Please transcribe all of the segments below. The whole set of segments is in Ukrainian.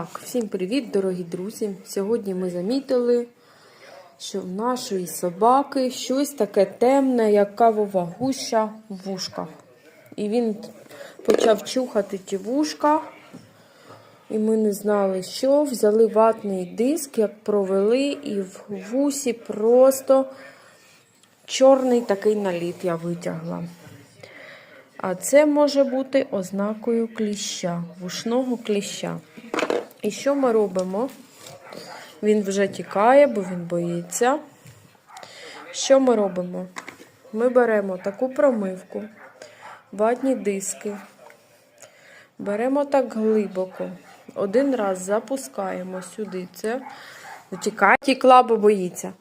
Так, всім привіт, дорогі друзі! Сьогодні ми замітили, що в нашої собаки щось таке темне, як кавова гуща в вушках. І він почав чухати ті вушка. І ми не знали, що. Взяли ватний диск, як провели, і в вусі просто чорний такий наліт я витягла. А це може бути ознакою кліща, вушного кліща. І що ми робимо? Він вже тікає, бо він боїться. Що ми робимо? Ми беремо таку промивку, ватні диски, беремо так глибоко. Один раз запускаємо сюди. Це тікає, тікла, бо боїться.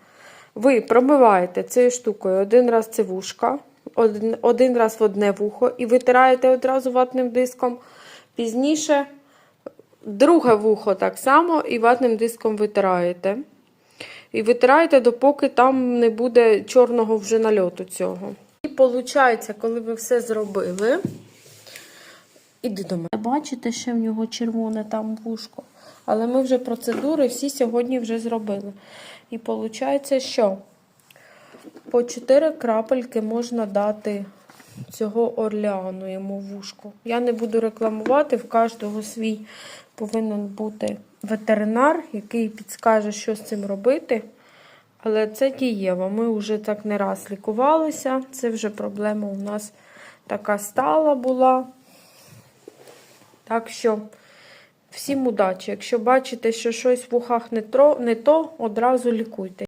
Ви промиваєте цією штукою один раз це вушка, один, один раз в одне вухо і витираєте одразу ватним диском. Пізніше друге вухо так само і ватним диском витираєте. І витираєте, допоки там не буде чорного вже нальоту цього. І виходить, коли ви все зробили. Іди до мене. Бачите, що в нього червоне там вушко. Але ми вже процедури всі сьогодні вже зробили. І виходить, що по 4 крапельки можна дати цього орлеану йому в вушко. Я не буду рекламувати, в кожного свій повинен бути ветеринар, який підскаже, що з цим робити. Але це дієво. Ми вже так не раз лікувалися. Це вже проблема у нас така стала була. Так що, всім удачі. Якщо бачите, що щось в ухах не то, одразу лікуйте.